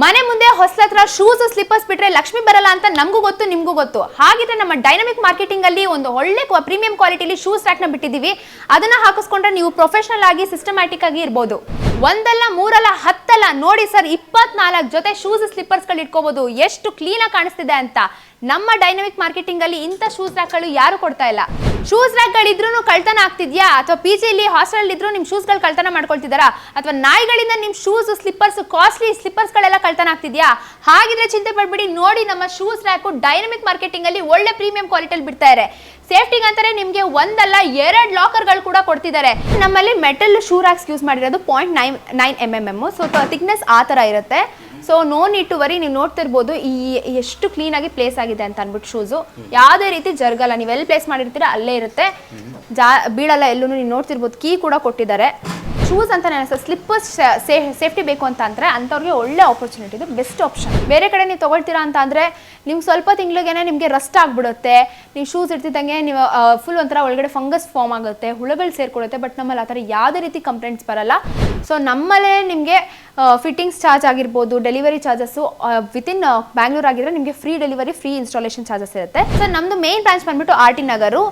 ಮನೆ ಮುಂದೆ ಹೊಸತ್ರ shoes slippers ಬಿಟ್ರೆ ಲಕ್ಷ್ಮಿ ಬರಲ್ಲ ಅಂತ ನಮಗೂ ಗೊತ್ತು, ನಿಮಗೂ ಗೊತ್ತು. ಹಾಗಿದ್ರೆ ನಮ್ಮ ಡೈನಮಿಕ್ ಮಾರ್ಕೆಟಿಂಗ್ ಅಲ್ಲಿ ಒಂದು ಒಳ್ಳೆ ಪ್ರೀಮಿಯಂ ಕ್ವಾಲಿಟಿಲಿ ಶೂಸ್ನ ಬಿಟ್ಟಿದ್ದೀವಿ. ಅದನ್ನ ಹಾಕಿಸ್ಕೊಂಡ್ರೆ ನೀವು ಪ್ರೊಫೆಷನಲ್ ಆಗಿ ಸಿಸ್ಟಮ್ಯಾಟಿಕ್ ಆಗಿ ಇರ್ಬೋದು. ಒಂದಲ್ಲ, ಮೂರಲ್ಲ, ಹತ್ತಲ್ಲ, ನೋಡಿ ಸರ್ ಇಪ್ಪತ್ನಾಲ್ಕು ಜೊತೆ ಶೂಸ್ ಸ್ಲಿಪ್ಪರ್ಸ್ಗಳು ಇಟ್ಕೋಬಹುದು ಎಷ್ಟು ಕ್ಲೀನ್ ಆಗಿ ಕಾಣಿಸ್ತಿದೆ ಅಂತ ನಮ್ಮ ಡೈನಮಿಕ್ ಮಾರ್ಕೆಟಿಂಗ್ ಅಲ್ಲಿ ಇಂಥ ಶೂಸ್ ರ್ಯಾಕ್ಗಳು ಯಾರು ಕೊಡ್ತಾ ಇಲ್ಲ. ಶೂಸ್ ರ್ಯಾಕ್ಗಳಿದ್ರೂ ಕಳ್ತನ ಆಗ್ತಿದ್ಯಾ? ಅಥವಾ ಪಿ ಜಿಲಿ ಹಾಸ್ಟೆಲ್ ಇದ್ರೂ ನಿಮ್ಮ ಶೂಸ್ಗಳು ಕಳ್ತನ ಮಾಡ್ಕೊಳ್ತಿದಾರಾ ಅಥವಾ ನಾಯಿಗಳಿಂದ ನಿಮ್ಮ ಶೂಸ್ ಸ್ಲಿಪ್ಪರ್ಸ್ ಕಾಸ್ಟ್ಲಿ ಸ್ಲಿಪ್ಪರ್ಸ್ಗಳೆಲ್ಲ ಕಳ್ತನ ಆಗ್ತಿದ್ಯಾ? ಹಾಗಿದ್ರೆ ಚಿಂತೆ ಪಡ್ಬಿಡಿ, ನೋಡಿ ನಮ್ಮ ಶೂಸ್ ರ್ಯಾಕು ಡೈನಮಿಕ್ ಮಾರ್ಕೆಟಿಂಗ್ ಅಲ್ಲಿ ಒಳ್ಳೆ ಪ್ರೀಮಿಯಂ ಕ್ವಾಲಿಟಿಯಲ್ಲಿ ಇದೆ. ಸೇಫ್ಟಿಗೆ ಅಂತಾನೆ ನಿಮಗೆ ಒಂದಲ್ಲ, ಎರಡು ಲಾಕರ್ಗಳು ಕೂಡ ಕೊಡ್ತಿದ್ದಾರೆ. ನಮ್ಮಲ್ಲಿ ಮೆಟಲ್ ಶೂ ರ್ಯಾಕ್ಸ್ ಯೂಸ್ ಮಾಡಿರೋದು point nine nine M M M so thickness ಆ ಥರ ಇರುತ್ತೆ. So no need to worry ನೀವು ನೋಡ್ತಿರ್ಬೋದು ಈ ಎಷ್ಟು ಕ್ಲೀನ್ ಆಗಿ ಪ್ಲೇಸ್ ಆಗಿದೆ ಅಂತ ಅನ್ಬಿಟ್ಟು ಶೂಸು ಯಾವುದೇ ರೀತಿ ಜರ್ಗಲ್ಲ ನೀವು ಎಲ್ಲಿ ಪ್ಲೇಸ್ ಮಾಡಿರ್ತೀರ ಅಲ್ಲೇ ಇರುತ್ತೆ. ಜಾ ಬೀಳಲ್ಲ ಎಲ್ಲೂ ನೀವು ನೋಡ್ತಿರ್ಬೋದು. ಕೀ ಕೂಡ ಕೊಟ್ಟಿದ್ದಾರೆ. ಶೂಸ್ ಅಂತ ಅನಿಸ್ತದೆ ಸ್ಲಿಪ್ಪರ್ಸ್ ಸೇಫ್ಟಿ ಬೇಕು ಅಂತ ಅಂದರೆ ಅಂಥವ್ರಿಗೆ ಒಳ್ಳೆ ಆಪರ್ಚುನಿಟಿ ಇದು ಬೆಸ್ಟ್ ಆಪ್ಷನ್ ಬೇರೆ ಕಡೆ ನೀವು ತೊಗೊಳ್ತೀರಾ ಅಂತ ಅಂದರೆ ನಿಮ್ಗೆ ಸ್ವಲ್ಪ ತಿಂಗಳಿಗೇನೆ ನಿಮಗೆ ರಸ್ಟ್ ಆಗಿಬಿಡುತ್ತೆ. ನೀವು ಶೂಸ್ ಇರ್ತಿದ್ದಂಗೆ ನೀವು ಫುಲ್ ಒಂಥರ ಒಳಗಡೆ ಫಂಗಸ್ ಫಾರ್ಮ್ ಆಗುತ್ತೆ, ಹುಳುಗಳು ಸೇರ್ಕೊಡುತ್ತೆ ಬಟ್ ನಮ್ಮಲ್ಲಿ ಆ ಥರ ಯಾವುದೇ ರೀತಿ ಕಂಪ್ಲೇಂಟ್ಸ್ ಬರಲ್ಲ. ಸೊ ನಮ್ಮಲ್ಲೇ ನಿಮಗೆ ಫಿಟ್ಟಿಂಗ್ಸ್ ಚಾರ್ಜ್ ಆಗಿರ್ಬೋದು ಡೆಲಿವರಿ ಚಾರ್ಜಸ್ಸು ವಿತಿನ್ ಬ್ಯಾಂಗ್ಳೂರ್ ಆಗಿದ್ರೆ ನಿಮಗೆ free delivery free installation charges ಇರುತ್ತೆ. ಸೊ ನಮ್ಮದು ಮೇನ್ ಬ್ರಾಂಚ್ ಬಂದ್ಬಿಟ್ಟು ಆರ್ ಟಿ ನಗರು.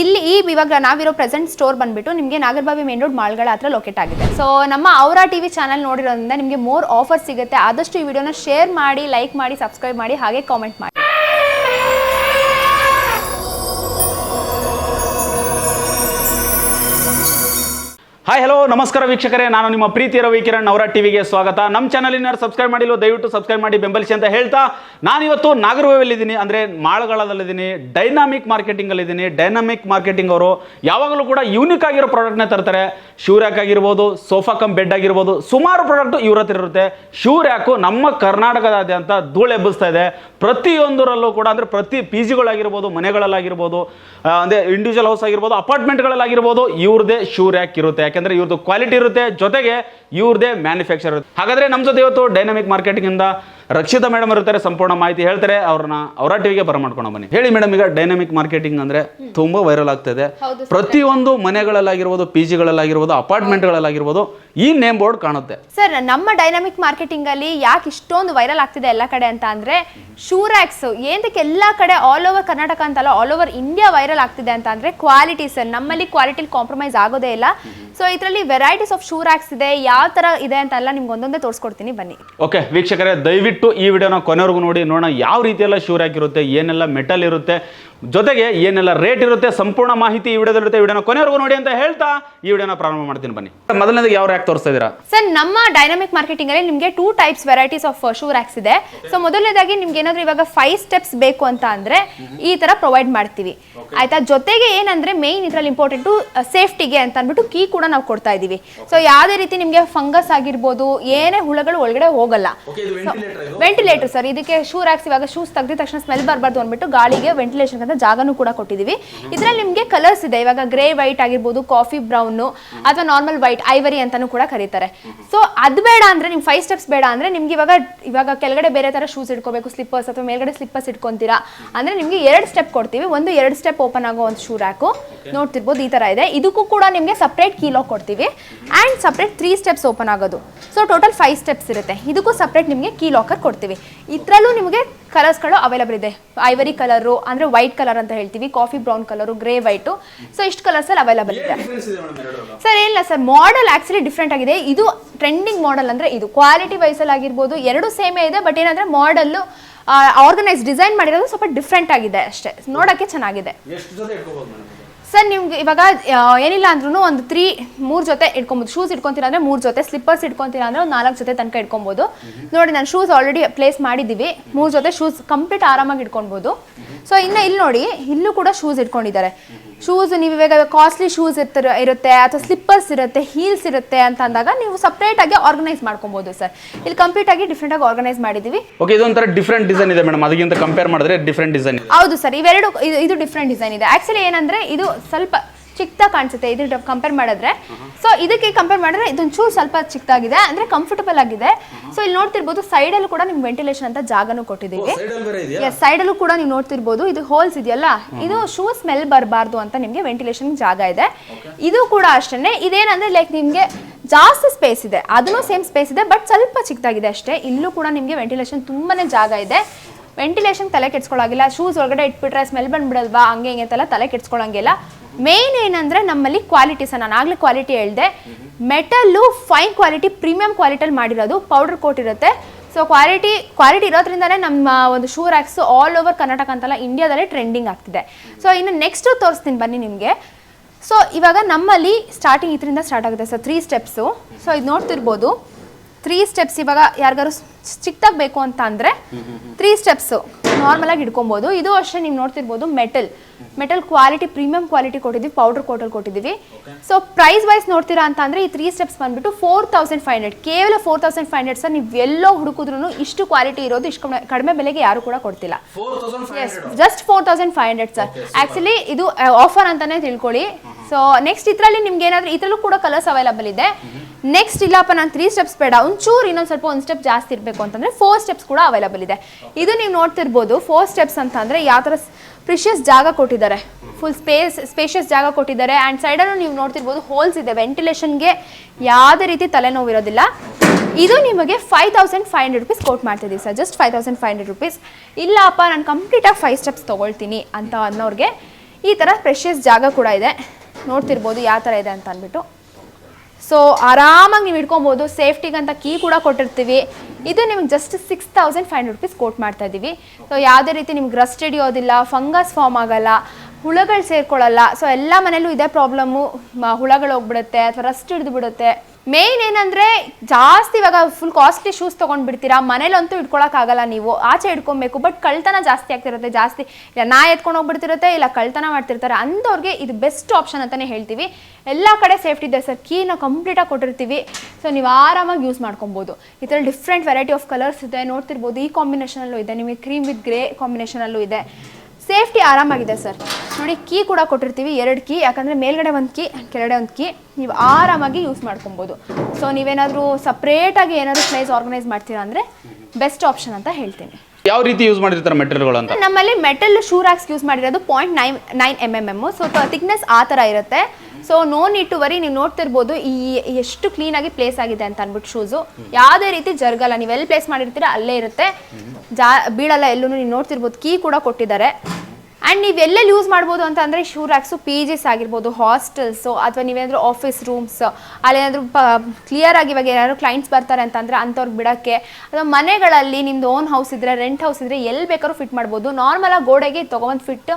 ಇಲ್ಲಿ ಈ ಇವಾಗ ನಾವಿರೋ ಪ್ರೆಸೆಂಟ್ ಸ್ಟೋರ್ ಬಂದ್ಬಿಟ್ಟು ನಿಮಗೆ ನಾಗರಬಾವಿ ಮೇನ್ ರೋಡ್ ಮಾಲ್ಗಳ ಹತ್ರ ಲೊಕೇಟ್ ಆಗಿದೆ ಸೊ ನಮ್ಮ ಔರಾ ಟಿವಿ ಚಾನಲ್ ನೋಡಿರೋದ್ರಿಂದ ನಿಮಗೆ ಮೋರ್ ಆಫರ್ ಸಿಗುತ್ತೆ. ಆದಷ್ಟು ಈ ವಿಡಿಯೋನ ಶೇರ್ ಮಾಡಿ ಲೈಕ್ ಮಾಡಿ ಸಬ್ಸ್ಕ್ರೈಬ್ ಮಾಡಿ, ಹಾಗೆ ಕಾಮೆಂಟ್ ಮಾಡಿ. ಹಾಯ್ ಹಲೋ ನಮಸ್ಕಾರ ವೀಕ್ಷಕರೇ. ನಾನು ನಿಮ್ಮ ಪ್ರೀತಿಯ ರವಿ ಕಿರಣ್ ಅವರ ಟಿವಿಗೆ ಸ್ವಾಗತ. ನಮ್ಮ ಚಾನಲಿನ ಸಬ್ಸ್ಕ್ರೈಬ್ ಮಾಡಿಲ್ಲ ದಯವಿಟ್ಟು ಸಬ್ಸ್ಕ್ರೈಬ್ ಮಾಡಿ, ಬೆಂಬಲಿಸಿ ಅಂತ ಹೇಳ್ತಾ, ನಾನಿವತ್ತು ನಾಗರಹೊಳೆಯಲ್ಲಿದ್ದೀನಿ ಅಂದರೆ ಮಾಳಗಳದಲ್ಲಿದ್ದೀನಿ ಡೈನಾಮಿಕ್ ಮಾರ್ಕೆಟಿಂಗಲ್ಲಿದ್ದೀನಿ ಡೈನಾಮಿಕ್ ಮಾರ್ಕೆಟಿಂಗ್ ಅವರು ಯಾವಾಗಲೂ ಕೂಡ ಯೂನಿಕ್ ಆಗಿರೋ ಪ್ರಾಡಕ್ಟ್ನ ತರ್ತಾರೆ. ಶೂ ರ್ಯಾಕ್ ಆಗಿರ್ಬೋದು ಸೋಫಾ ಕಮ್ ಬೆಡ್ ಆಗಿರ್ಬೋದು, ಸುಮಾರು ಪ್ರಾಡಕ್ಟು ಇವ್ರ ಹತ್ರ ಇರುತ್ತೆ. ಶೂ ರ್ಯಾಕು ನಮ್ಮ ಕರ್ನಾಟಕದಾದ್ಯಂತ ಧೂಳು ಎಬ್ಬಿಸ್ತಾ ಇದೆ. ಪ್ರತಿಯೊಂದರಲ್ಲೂ ಕೂಡ, ಅಂದರೆ ಪ್ರತಿ ಪಿ ಜಿಗಳಾಗಿರ್ಬೋದು ಮನೆಗಳಲ್ಲಾಗಿರ್ಬೋದು ಅಂದ್ರೆ ಇಂಡಿವಿಜುವಲ್ ಹೌಸ್ ಆಗಿರ್ಬೋದು ಅಪಾರ್ಟ್ಮೆಂಟ್ಗಳಲ್ಲಾಗಿರ್ಬೋದು ಇವ್ರದೇ ಶೂ ರ್ಯಾಕ್ ಇರುತ್ತೆ. ಯಾಕಂದ್ರೆ ಇವ್ರದ್ದು ಕ್ವಾಲಿಟಿ ಇರುತ್ತೆ, ಜೊತೆಗೆ ಇವ್ರದೇ ಮ್ಯಾನುಫ್ಯಾಕ್ಚರ್ ಇರುತ್ತೆ. ಹಾಗಾದ್ರೆ ನಮ್ಮ ಜೊತೆ ಇವತ್ತು ಡೈನಾಮಿಕ್ ಮಾರ್ಕೆಟಿಂಗ್ ಇಂದ ರಕ್ಷಿತಾ ಮೇಡಮ್ ಇರ್ತಾರೆ ಸಂಪೂರ್ಣ ಮಾಹಿತಿ ಹೇಳ್ತಾರೆ ಅವ್ರನ್ನ ಅವರ ಟಿವಿಗೆ ಬರಮಾಡ್ಕೊಂಡು ಬನ್ನಿ. ಹೇಳಿ ಮೇಡಮ್ ಈಗ ಡೈನಾಮಿಕ್ ಮಾರ್ಕೆಟಿಂಗ್ ಅಂದ್ರೆ ತುಂಬಾ ವೈರಲ್ ಆಗ್ತಿದೆ. ಪ್ರತಿಯೊಂದು ಮನೆಗಳಲ್ಲಾಗಿರ್ಬೋದು ಪಿ ಜಿಗಳಲ್ಲಾಗಿರ್ಬೋದು ಅಪಾರ್ಟ್ಮೆಂಟ್ಗಳಲ್ಲಾಗಿರ್ಬೋದು ಈ ನೇಮ್ ಬೋರ್ಡ್ ಕಾಣುತ್ತೆ. ಸರ್ ನಮ್ಮ ಡೈನಾಮಿಕ್ ಮಾರ್ಕೆಟಿಂಗ್ ಅಲ್ಲಿ ಯಾಕೆ ಇಷ್ಟೊಂದು ವೈರಲ್ ಆಗ್ತಿದೆ ಎಲ್ಲ ಕಡೆ ಅಂತ ಅಂದ್ರೆ ಶೂರಾಕ್ಸ್ ಏನಕ್ಕೆ ಎಲ್ಲ ಕಡೆ ಆಲ್ ಓವರ್ ಕರ್ನಾಟಕ ಅಂತಲ್ಲ ಆಲ್ ಓವರ್ ಇಂಡಿಯಾ ವೈರಲ್ ಆಗ್ತಿದೆ ಅಂತ ಅಂದ್ರೆ ಕ್ವಾಲಿಟಿ ಸರ್. ನಮ್ಮಲ್ಲಿ ಕ್ವಾಲಿಟಿ ಕಾಂಪ್ರಮೈಸ್ ಆಗೋದೇ ಇಲ್ಲ. ಸೊ ಇದರಲ್ಲಿ ವೆರೈಟೀಸ್ ಆಫ್ ಶೂರಾಕ್ಸ್ ಇದೆ ಯಾವ ತರ ಇದೆ ಅಂತ ಎಲ್ಲ ನಿಮ್ಗೆ ಒಂದೊಂದೇ ತೋರಿಸ್ಕೊಡ್ತೀನಿ ಬನ್ನಿ. ಓಕೆ ವೀಕ್ಷಕರೇ ದಯವಿಟ್ಟು ಈ ವಿಡಿಯೋನ ಕೊನೆವರೆಗೂ ನೋಡಿ. ನೋಡೋಣ ಯಾವ ರೀತಿಯೆಲ್ಲ ಶೂರ್ ಹಾಕಿರುತ್ತೆ ಏನೆಲ್ಲ ಮೆಟಲ್ ಇರುತ್ತೆ ಜೊತೆಗೆ ಏನೆಲ್ಲ ರೇಟ್ ಇರುತ್ತೆ ಸಂಪೂರ್ಣ ಮಾಹಿತಿ ಈ ವಿಡಿಯೋದಲ್ಲಿರುತ್ತೆ ವಿಡಿಯೋನ ಕೊನೆವರೆಗೂ ನೋಡಿ ಅಂತ ಹೇಳ್ತಾ ಈ ವಿಡಿಯೋನ ಪ್ರಾರಂಭ ಮಾಡ್ತೀನಿ ಬನ್ನಿ. ಮೊದಲನೇದಾಗಿ ಯಾವ ರ್ಯಾಕ್ ತೋರಿಸ್ತಾ ಇದ್ದೀರಾ? ಸರ್ ನಮ್ಮ ಡೈನಾಮಿಕ್ ಮಾರ್ಕೆಟಿಂಗ್ ಅಲ್ಲಿ ನಿಮಗೆ two types varieties of shoe racks ಇದೆ. ಸೊ ಮೊದಲನೇದಾಗಿ ನಿಮ್ಗೆ ಏನಾದ್ರು ಇವಾಗ ಫೈವ್ ಸ್ಟೆಪ್ಸ್ ಬೇಕು ಅಂತ ಅಂದ್ರೆ ಈ ತರ ಪ್ರೊವೈಡ್ ಮಾಡ್ತೀವಿ. ಆಯ್ತಾ? ಜೊತೆಗೆ ಏನಂದ್ರೆ ಮೇನ್ ಇದ್ರಲ್ಲಿ ಇಂಪಾರ್ಟೆಂಟ್ ಸೇಫ್ಟಿಗೆ ಅಂತ ಅಂದ್ಬಿಟ್ಟು ಕೀ ಕೂಡ ನಾವು ಕೊಡ್ತಾ ಇದೀವಿ ಸೊ ಯಾವುದೇ ರೀತಿ ನಿಮಗೆ ಫಂಗಸ್ ಆಗಿರ್ಬೋದು ಏನೇ ಹುಳಗಳು ಒಳಗಡೆ ಹೋಗಲ್ಲ. ವೆಂಟಿಲೇಟರ್ ಸರ್ ಇದಕ್ಕೆ ಶೂ ರ್ಯಾಕ್ಸ್ ಇವಾಗ ಶೂಸ್ ತೆಗೆದ ತಕ್ಷಣ ಸ್ಮೆಲ್ ಬರಬಾರ್ದು ಅಂದ್ಬಿಟ್ಟು ಗಾಳಿಗೆ ವೆಂಟಿಲೇಷನ್ ಅಂತ ಜಾಗನೂ ಕೂಡ ಕೊಟ್ಟಿದ್ದೀವಿ. ಇದರಲ್ಲಿ ನಿಮಗೆ ಕಲರ್ಸ್ ಇದೆ. ಇವಾಗ ಗ್ರೇ ವೈಟ್ ಆಗಿರ್ಬೋದು ಕಾಫಿ ಬ್ರೌನ್ ಅಥವಾ ನಾರ್ಮಲ್ ವೈಟ್ ಐವರಿ ಅಂತಾನೂ ಕೂಡ ಕರೀತಾರೆ. ಸೊ ಅದು ಬೇಡ ಅಂದ್ರೆ ನಿಮ್ಗೆ ಫೈವ್ ಸ್ಟೆಪ್ಸ್ ಬೇಡ ಅಂದ್ರೆ ನಿಮ್ಗೆ ಇವಾಗ ಇವಾಗ ಕೆಳಗಡೆ ಬೇರೆ ತರ ಶೂಸ್ ಇಟ್ಕೋಬೇಕು ಸ್ಲಿಪ್ಪರ್ಸ್ ಅಥವಾ ಮೇಲ್ಗಡೆ ಸ್ಲಿಪ್ಪರ್ಸ್ ಇಟ್ಕೊಂತೀರಾ. ಅಂದ್ರೆ ನಿಮ್ಗೆ ಎರಡು ಸ್ಟೆಪ್ ಕೊಡ್ತೀವಿ. ಒಂದು ಎರಡು ಸ್ಟೆಪ್ ಓಪನ್ ಆಗೋ ಒಂದು ಶೂ ರ್ಯಾಕು ನೋಡ್ತಿರ್ಬೋದು ಈ ತರ ಇದೆ. ಇದಕ್ಕೂ ಕೂಡ ನಿಮಗೆ ಸಪ್ರೇಟ್ ಕೀ ಲಾಕ್ ಕೊಡ್ತೀವಿ. And separate three steps open ಆಗೋದು. ಸೊ ಟೋಟಲ್ ಫೈವ್ ಸ್ಟೆಪ್ಸ್ ಇರುತ್ತೆ. ಇದಕ್ಕೂ ಸಪ್ರೇಟ್ ನಿಮಗೆ ಕೀ ಲಾಕರ್ ಕೊಡ್ತೀವಿ. ಇದರಲ್ಲೂ ನಿಮಗೆ ಕಲರ್ಸ್ಗಳು ಅವೈಲಬಲ್ ಇದೆ. ಐವರಿ ಕಲರು ಅಂದರೆ ವೈಟ್ ಕಲರ್ ಅಂತ ಹೇಳ್ತೀವಿ. Coffee brown colour grey white so ಇಷ್ಟು ಕಲರ್ಸಲ್ಲಿ ಅವೈಲಬಲ್ ಇದೆ. ಸರ್ ಏನಿಲ್ಲ ಸರ್ ಮಾಡೆಲ್ ಆಕ್ಚುಲಿ ಡಿಫ್ರೆಂಟ್ ಆಗಿದೆ. ಇದು ಟ್ರೆಂಡಿಂಗ್ ಮಾಡೆಲ್ ಅಂದ್ರೆ ಇದು. ಕ್ವಾಲಿಟಿ ವೈಸಲ್ಲಿ ಆಗಿರ್ಬೋದು ಎರಡು ಸೇಮೇ ಇದೆ ಬಟ್ ಏನಂದ್ರೆ ಮಾಡೆಲ್ಲು ಆರ್ಗನೈಸ್ ಡಿಸೈನ್ ಮಾಡಿರೋದು ಸ್ವಲ್ಪ ಡಿಫ್ರೆಂಟ್ ಆಗಿದೆ ಅಷ್ಟೇ. ನೋಡಕ್ಕೆ ಚೆನ್ನಾಗಿದೆ. ಸರ್ ನಿಮ್ಗೆ ಇವಾಗ ಏನಿಲ್ಲ ಅಂದ್ರೂ ಒಂದು ತ್ರೀ ಮೂರು ಜೊತೆ ಇಟ್ಕೊಬೋದು. ಶೂಸ್ ಇಟ್ಕೊಂತೀರಾ ಅಂದ್ರೆ ಮೂರು ಜೊತೆ. ಸ್ಲಿಪ್ಪರ್ಸ್ ಇಟ್ಕೊಂತೀರಾ ಅಂದ್ರೆ ಒಂದು ನಾಲ್ಕು ಜೊತೆ ತನಕ ಇಟ್ಕೊಬೋದು. ನೋಡಿ ನಾನು ಶೂಸ್ ಆಲ್ರೆಡಿ ಪ್ಲೇಸ್ ಮಾಡಿದ್ದೀವಿ. ಮೂರು ಜೊತೆ ಶೂಸ್ ಕಂಪ್ಲೀಟ್ ಆರಾಮಾಗಿ ಇಟ್ಕೊಳ್ಬೋದು ಸೊ ಇನ್ನು ಇಲ್ಲಿ ನೋಡಿ ಇಲ್ಲೂ ಕೂಡ ಶೂಸ್ ಇಟ್ಕೊಂಡಿದ್ದಾರೆ. ಶೂಸ್ ನೀವು ಇವಾಗ ಕಾಸ್ಟ್ಲಿ ಶೂಸ್ ಇರ್ತಾರೆ ಇರುತ್ತೆ ಅಥವಾ ಸ್ಲಿಪ್ಪರ್ಸ್ ಇರುತ್ತೆ ಹೀಲ್ಸ್ ಇರುತ್ತೆ ಅಂತ ಅಂದಾಗ ನೀವು ಸಪ್ರೇಟ್ ಆಗಿ ಆರ್ಗನೈಸ್ ಮಾಡ್ಕೊಬಹುದು ಸರ್ ಇಲ್ಲಿ ಕಂಪ್ಲೀಟ್ ಆಗಿ ಡಿಫ್ರೆಂಟ್ ಆಗಿ ಆರ್ಗನೈಸ್ ಮಾಡಿದೀವಿ ಓಕೆ ಇದೊಂಥರ ಡಿಫ್ರೆಂಟ್ ಡಿಸೈನ್ ಇದೆ ಮೇಡಮ್ ಅದಕ್ಕಿಂತ ಕಂಪೇರ್ ಮಾಡಿದ್ರೆ ಡಿಫ್ರೆಂಟ್ ಡಿಸೈನ್ ಹೌದು ಸರ್ ಇವೆರಡು ಇದು ಡಿಫ್ರೆಂಟ್ ಡಿಸೈನ್ ಇದೆ. ಆಕ್ಚುಲಿ ಏನಂದ್ರೆ ಇದು ಸ್ವಲ್ಪ ಚಿಕ್ಕದಾಗಿ ಕಾಣಿಸುತ್ತೆ. ಇದ್ರ ಕಂಪೇರ್ ಮಾಡಿದ್ರೆ. ಸೊ ಇದಕ್ಕೆ ಕಂಪೇರ್ ಮಾಡಿದ್ರೆ ಇದೊಂಚೂರು ಸ್ವಲ್ಪ ಚಿಕ್ಕದಾಗಿದೆ ಅಂದ್ರೆ ಕಂಫರ್ಟಬಲ್ ಆಗಿದೆ. ಸೊ ಇಲ್ಲಿ ನೋಡ್ತಿರ್ಬೋದು ಅಲ್ಲಿ ಕೂಡ ನಿಮ್ಗೆ ವೆಂಟಿಲೇಷನ್ ಅಂತ ಜಾಗನೂ ಕೊಟ್ಟಿದ್ದೀವಿ. ಸೈಡ್ ಅಲ್ಲೂ ಕೂಡ ನೀವು ನೋಡ್ತಿರ್ಬೋದು. ಇದು ಹೋಲ್ಸ್ ಇದೆಯಲ್ಲ? ಇದು ಶೂ ಸ್ಮೆಲ್ ಬರಬಾರ್ದು ಅಂತ ನಿಮ್ಗೆ ವೆಂಟಿಲೇಷನ್ ಜಾಗ ಇದೆ. ಇದು ಕೂಡ ಅಷ್ಟೇ ಇದೇನಂದ್ರೆ ಲೈಕ್ ನಿಮ್ಗೆ ಜಾಸ್ತಿ ಸ್ಪೇಸ್ ಇದೆ. ಅದನ್ನು ಸೇಮ್ ಸ್ಪೇಸ್ ಇದೆ ಬಟ್ ಸ್ವಲ್ಪ ಚಿಕ್ಕದಾಗಿದೆ ಅಷ್ಟೇ. ಇಲ್ಲೂ ಕೂಡ ನಿಮಗೆ ವೆಂಟಿಲೇಷನ್ ತುಂಬಾನೇ ಜಾಗ ಇದೆ. ವೆಂಟಿಲೇಷನ್ ತಲೆ ಕೆಡ್ಸ್ಕೊಳ್ಳೋಗಿಲ್ಲ ಶೂಸ್ ಒಳಗಡೆ ಇಟ್ಬಿಟ್ರೆ ಸ್ಮೆಲ್ ಬಂದ್ಬಿಡಲ್ವಾ? ಹಂಗೆ ಹಿಂಗೆ ತಲೆ ಕೆಡ್ಸ್ಕೊಳ್ಳೋಂಗಿಲ್ಲ ಮೇನ್ ಏನಂದ್ರೆ ನಮ್ಮಲ್ಲಿ ಕ್ವಾಲಿಟಿ ಸರ್ ನಾನು ಆಗಲೇ ಕ್ವಾಲಿಟಿ ಹೇಳಿದೆ ಮೆಟಲ್ಲು ಫೈನ್ ಕ್ವಾಲಿಟಿ ಪ್ರೀಮಿಯಂ ಕ್ವಾಲಿಟಿಯಲ್ಲಿ ಮಾಡಿರೋದು ಪೌಡರ್ ಕೋಟ್ ಇರುತ್ತೆ. ಸೊ ಕ್ವಾಲಿಟಿ ಕ್ವಾಲಿಟಿ ಇರೋದ್ರಿಂದನೇ ನಮ್ಮ ಒಂದು shoe racks all over Karnataka ಅಂತಲ್ಲ ಇಂಡಿಯಾದಲ್ಲೇ ಟ್ರೆಂಡಿಂಗ್ ಆಗ್ತಿದೆ. ಸೊ ಇನ್ನು ನೆಕ್ಸ್ಟ್ ತೋರಿಸ್ತೀನಿ ಬನ್ನಿ ನಿಮಗೆ. ಸೊ ಇವಾಗ ನಮ್ಮಲ್ಲಿ ಸ್ಟಾರ್ಟಿಂಗ್ ಇದರಿಂದ ಸ್ಟಾರ್ಟ್ ಆಗುತ್ತೆ. ಸರ್ ತ್ರೀ ಸ್ಟೆಪ್ಸು ಸೊ ಇದು ನೋಡ್ತಿರ್ಬೋದು. ತ್ರೀ ಸ್ಟೆಪ್ಸ್ ಇವಾಗ ಯಾರಿಗಾರು ಚಿಕ್ಕದಾಗಿ ಬೇಕು ಅಂತ ಅಂದರೆ ತ್ರೀ ಸ್ಟೆಪ್ಸು ನಾರ್ಮಲಾಗಿ ಇಟ್ಕೊಬೋದು ಇದು ಅಷ್ಟೇ ನೀವು ನೋಡ್ತಿರ್ಬೋದು metal metal quality premium quality ಕೊಟ್ಟಿದ್ದೀವಿ ಪೌಡರ್ ಕೋಟಲ್ ಕೊಟ್ಟಿದ್ದೀವಿ. ಸೊ ಪ್ರೈಸ್ ವೈಸ್ ನೋಡ್ತೀರಾ ಅಂತ ಅಂದರೆ ಈ ತ್ರೀ ಸ್ಟೆಪ್ಸ್ ಬಂದ್ಬಿಟ್ಟು ಫೋರ್ ತೌಸಂಡ್ ಫೈವ್ ಹಂಡ್ರೆಡ್ ಕೇವಲ four thousand five hundred sir ನೀವು ಎಲ್ಲೋ ಹುಡುಕಿದ್ರು ಇಷ್ಟು ಕ್ವಾಲಿಟಿ ಇರೋದು ಇಷ್ಟು ಕಡಿಮೆ- ಬೆಲೆಗೆ ಯಾರು ಕೂಡ ಕೊಡ್ತಿಲ್ಲ. Yes just four thousand five hundred sir. Actually ಇದು ಆಫರ್ ಅಂತಾನೆ ತಿಳ್ಕೊಳ್ಳಿ. ಸೊ ನೆಕ್ಸ್ಟ್ ಇದರಲ್ಲಿ ನಿಮ್ಗೆ ಏನಾದ್ರೂ ಇದರಲ್ಲೂ ಕೂಡ ಕಲರ್ಸ್ ಅವೈಲಬಲ್ ಇದೆ. ನೆಕ್ಸ್ಟ್ ಇಲ್ಲಪ್ಪ ನಾನು ತ್ರೀ ಸ್ಟೆಪ್ಸ್ ಬೇಡ. ಒಂಚೂರು ಇನ್ನೊಂದು ಸ್ವಲ್ಪ ಒಂದು ಸ್ಟೆಪ್ ಜಾಸ್ತಿ ಇರಬೇಕು ಅಂತಂದರೆ ಫೋರ್ ಸ್ಟೆಪ್ಸ್ ಕೂಡ ಅವೈಲಬಲ್ ಇದೆ. ಇದು ನೀವು ನೋಡ್ತಿರ್ಬೋದು ಫೋರ್ ಸ್ಟೆಪ್ಸ್ ಅಂತ ಅಂದರೆ ಯಾವ ಥರ ಪ್ರಿಷಿಯಸ್ ಜಾಗ ಕೊಟ್ಟಿದ್ದಾರೆ. ಫುಲ್ ಸ್ಪೇಸ್ ಸ್ಪೇಷಿಯಸ್ ಜಾಗ ಕೊಟ್ಟಿದ್ದಾರೆ. ಆ್ಯಂಡ್ ಸೈಡಲ್ಲೂ ನೀವು ನೋಡ್ತಿರ್ಬೋದು ಹೋಲ್ಸ್ ಇದೆ. ವೆಂಟಿಲೇಷನ್ಗೆ ಯಾವುದೇ ರೀತಿ ತಲೆನೋವು ಇರೋದಿಲ್ಲ. ಇದು ನಿಮಗೆ five thousand five hundred rupees quote ಮಾಡ್ತಿದ್ದೀವಿ sir just five thousand five hundred rupees ಇಲ್ಲಪ್ಪ ನಾನು ಕಂಪ್ಲೀಟಾಗಿ ಫೈವ್ ಸ್ಟೆಪ್ಸ್ ತೊಗೊಳ್ತೀನಿ ಅಂತ ಅನ್ನೋರಿಗೆ ಈ ಥರ ಪ್ರೆಷಿಯಸ್ ಜಾಗ ಕೂಡ ಇದೆ. ನೋಡ್ತಿರ್ಬೋದು ಯಾವ ಥರ ಇದೆ ಅಂತ ಅಂದ್ಬಿಟ್ಟು. ಸೊ ಆರಾಮಾಗಿ ನೀವು ಇಟ್ಕೊಬೋದು ಸೇಫ್ಟಿಗಂತ ಕೀ ಕೂಡ ಕೊಟ್ಟಿರ್ತೀವಿ. ಇದು ನಿಮ್ಗೆ just six thousand five hundred rupees quote ಮಾಡ್ತಾ ಇದ್ದೀವಿ ಸೊ ಯಾವುದೇ ರೀತಿ ನಿಮ್ಗೆ ರಸ್ಟ್ ಹಿಡಿಯೋದಿಲ್ಲ ಫಂಗಸ್ ಫಾರ್ಮ್ ಆಗಲ್ಲ, ಹುಳಗಳು ಸೇರ್ಕೊಳ್ಳಲ್ಲ ಸೊ ಎಲ್ಲ ಮನೇಲೂ ಇದೇ ಪ್ರಾಬ್ಲಮ್ಮು ಹುಳಗಳು ಹೋಗ್ಬಿಡುತ್ತೆ, ಅಥವಾ ರಸ್ಟ್ ಹಿಡಿದು ಬಿಡುತ್ತೆ. ಮೇನ್ ಏನಂದ್ರೆ, ಜಾಸ್ತಿ ಇವಾಗ ಫುಲ್ ಕಾಸ್ಟ್ಲಿ ಶೂಸ್ ತೊಗೊಂಡ್ಬಿಡ್ತೀರಾ? ಮನೇಲಂತೂ ಇಟ್ಕೊಳಕ್ಕಾಗಲ್ಲ ನೀವು. ಆಚೆ ಇಟ್ಕೊಬೇಕು ಬಟ್ ಕಳ್ತನ ಜಾಸ್ತಿ ಆಗ್ತಿರುತ್ತೆ. ಜಾಸ್ತಿ ಇಲ್ಲ, ನಾ ಎತ್ಕೊಂಡು ಹೋಗ್ಬಿಡ್ತಿರುತ್ತೆ ಇಲ್ಲ ಕಳ್ತನ ಮಾಡ್ತಿರ್ತಾರೆ. ಅಂಥವ್ರಿಗೆ ಇದು ಬೆಸ್ಟ್ ಆಪ್ಷನ್ ಅಂತಲೇ ಹೇಳ್ತೀವಿ. ಎಲ್ಲ ಕಡೆ ಸೇಫ್ಟಿ ಇದೆ ಸರ್. ಕೀನ ಕಂಪ್ಲೀಟಾಗಿ ಕೊಟ್ಟಿರ್ತೀವಿ. ಸೊ ನೀವು ಆರಾಮಾಗಿ ಯೂಸ್ ಮಾಡ್ಕೊಬೋದು. ಥರ ಡಿಫ್ರೆಂಟ್ ವೆರೈಟಿ ಆಫ್ ಕಲರ್ಸ್ ಇದೆ. ನೋಡ್ತಿರ್ಬೋದು, ಈ ಕಾಂಬಿನೇಷನಲ್ಲೂ ಇದೆ. ನಿಮಗೆ ಕ್ರೀಮ್ ವಿತ್ ಗ್ರೇ ಕಾಂಬಿನೇಷನಲ್ಲೂ ಇದೆ. ಸೇಫ್ಟಿ ಆರಾಮಾಗಿದೆ ಸರ್. ನೋಡಿ ಕೀ ಕೂಡ ಕೊಟ್ಟಿರ್ತೀವಿ ಎರಡು ಕೀ ಯಾಕಂದರೆ ಮೇಲ್ಗಡೆ ಒಂದು ಕೀ ಕೆಳಗಡೆ ಒಂದು ಕೀ ನೀವು ಆರಾಮಾಗಿ ಯೂಸ್ ಮಾಡ್ಕೊಬೋದು. ಸೊ ನೀವೇನಾದರೂ ಸಪ್ರೇಟಾಗಿ ಏನಾದರೂ ಪ್ಲೇಸ್ ಆರ್ಗನೈಸ್ ಮಾಡ್ತೀರಾ ಅಂದರೆ ಬೆಸ್ಟ್ ಆಪ್ಷನ್ ಅಂತ ಹೇಳ್ತೀನಿ. ಯಾವ ರೀತಿ ಯೂಸ್ ಮಾಡಿರ್ತಾರೆ ಮೆಟೀರಿಯಲ್ಗಳು ಅಂತ ನಮ್ಮಲ್ಲಿ ಮೆಟಲ್ ಶೂ ರ್ಯಾಕ್ಸ್ ಯೂಸ್ ಮಾಡಿರೋದು point nine nine M M M so thickness ಆ ಥರ ಇರುತ್ತೆ. So no need to worry ನೀವು ನೋಡ್ತಿರ್ಬೋದು ಈ ಎಷ್ಟು ಕ್ಲೀನಾಗಿ ಪ್ಲೇಸ್ ಆಗಿದೆ ಅಂತ ಅಂದ್ಬಿಟ್ಟು ಶೂಸು ಯಾವುದೇ ರೀತಿ ಜರ್ಗಲ್ಲ ನೀವು ಎಲ್ಲಿ ಪ್ಲೇಸ್ ಮಾಡಿರ್ತೀರ ಅಲ್ಲೇ ಇರುತ್ತೆ. ಜಾ ಬೀಳಲ್ಲ ಎಲ್ಲೂ ನೀವು ನೋಡ್ತಿರ್ಬೋದು ಕೀ ಕೂಡ ಕೊಟ್ಟಿದ್ದಾರೆ. ಆ್ಯಂಡ್ ನೀವು ಎಲ್ಲೆಲ್ಲಿ ಯೂಸ್ ಮಾಡ್ಬೋದು ಅಂತ ಅಂದರೆ ಪಿ ಜಿಸ್ ಆಗಿರ್ಬೋದು ಹಾಸ್ಟೆಲ್ಸು ಅಥವಾ ನೀವೇನಾದರೂ ಆಫೀಸ್ ರೂಮ್ಸ್ ಅಲ್ಲೇನಾದರೂ, ಪ ಕ್ಲಿಯರ್ ಆಗಿ ಇವಾಗ ಏನಾದ್ರು ಕ್ಲೈಂಟ್ಸ್ ಬರ್ತಾರೆ ಅಂತಂದರೆ ಅಂಥವ್ರಿಗೆ ಬಿಡೋಕ್ಕೆ. ಅಥವಾ ಮನೆಗಳಲ್ಲಿ ನಿಮ್ದು ಓನ್ ಹೌಸ್ ಇದ್ದರೆ ರೆಂಟ್ ಹೌಸ್ ಇದ್ದರೆ ಎಲ್ಲಿ ಬೇಕಾದ್ರೂ ಫಿಟ್ ಮಾಡ್ಬೋದು. ನಾರ್ಮಲಾಗಿ ಗೋಡೆಗೆ ತೊಗೊಂಡು ಫಿಟ್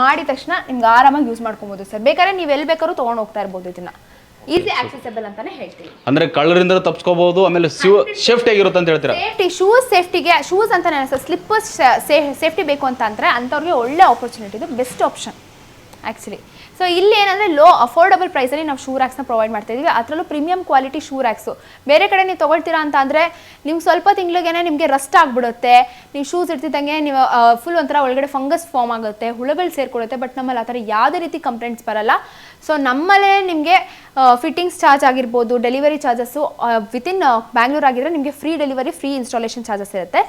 ಮಾಡಿದ ತಕ್ಷಣ ನಿಮ್ಗೆ ಆರಾಮಾಗಿ ಯೂಸ್ ಮಾಡ್ಕೊಬೋದು ಸರ್. ಬೇಕಾದ್ರೆ ನೀವು ಎಲ್ಲಿ ಬೇಕಾದ್ರೂ ತೊಗೊಂಡು ಹೋಗ್ತಾ ಇರ್ಬೋದು ಇದನ್ನು. ಈಸಿ ಆಕ್ಸೆಸಬಲ್ ಅಂತಾನೆ ಹೇಳ್ತೀವಿ ಅಂದ್ರೆ ಕಳ್ಳರಿಂದ ತಪ್ಸ್ಕೋಬಹುದು ಆಮೇಲೆ ಸೇಫ್ಟಿ ಆಗಿರುತ್ತೆ ಅಂತ ಹೇಳ್ತೀರಾ? ಸೇಫ್ಟಿ ಶೂಸ್ ಸೇಫ್ಟಿಗೆ ಶೂಸ್ ಅಂತಾನೆ ಸರ್ ಸ್ಲಿಪ್ಪರ್ಸ್ ಸೇಫ್ಟಿ ಬೇಕು ಅಂತ ಅಂದ್ರೆ ಅಂಥವ್ರಿಗೆ ಒಳ್ಳೆ ಆಪರ್ಚುನಿಟಿ ಇದು ಬೆಸ್ಟ್ ಆಪ್ಷನ್ ಆ್ಯಕ್ಚುಲಿ ಸೊ ಇಲ್ಲಿ ಏನಂದರೆ ಲೋ ಅಫೋರ್ಡಬಲ್ ಪ್ರೈಸಲ್ಲಿ ನಾವು ಶೂ ರ್ಯಾಕ್ಸ್ನ ಪ್ರೊವೈಡ್ ಮಾಡ್ತಾ ಇದೀವಿ. ಅದರಲ್ಲೂ ಪ್ರೀಮಿಯಂ ಕ್ವಾಲಿಟಿ ಶೂ ರ್ಯಾಕ್ಸು ಬೇರೆ ಕಡೆ ನೀವು ತೊಗೊಳ್ತೀರಾ ಅಂತ ಅಂದರೆ ನಿಮ್ಗೆ ಸ್ವಲ್ಪ ತಿಂಗಳಿಗೇನೆ ನಿಮಗೆ ರಸ್ಟ್ ಆಗಿಬಿಡುತ್ತೆ. ನೀವು ಶೂಸ್ ಇರ್ತಿದ್ದಂಗೆ ನೀವು ಫುಲ್ ಒಂಥರ ಒಳಗಡೆ ಫಂಗಸ್ ಫಾರ್ಮ್ ಆಗುತ್ತೆ ಹುಳುಗಳು ಸೇರ್ಕೊಳ್ಳುತ್ತೆ ಬಟ್ ನಮ್ಮಲ್ಲಿ ಆ ಥರ ಯಾವುದೇ ರೀತಿ ಕಂಪ್ಲೇಂಟ್ಸ್ ಬರಲ್ಲ. ಸೊ ನಮ್ಮಲ್ಲೇ ನಿಮಗೆ ಫಿಟ್ಟಿಂಗ್ಸ್ ಚಾರ್ಜ್ ಆಗಿರ್ಬೋದು ಡೆಲಿವರಿ ಚಾರ್ಜಸ್ಸು ವಿತಿನ್ ಬ್ಯಾಂಗ್ಳೂರ್ ಆಗಿದ್ರೆ ನಿಮಗೆ free delivery free installation charges ಇರುತ್ತೆ.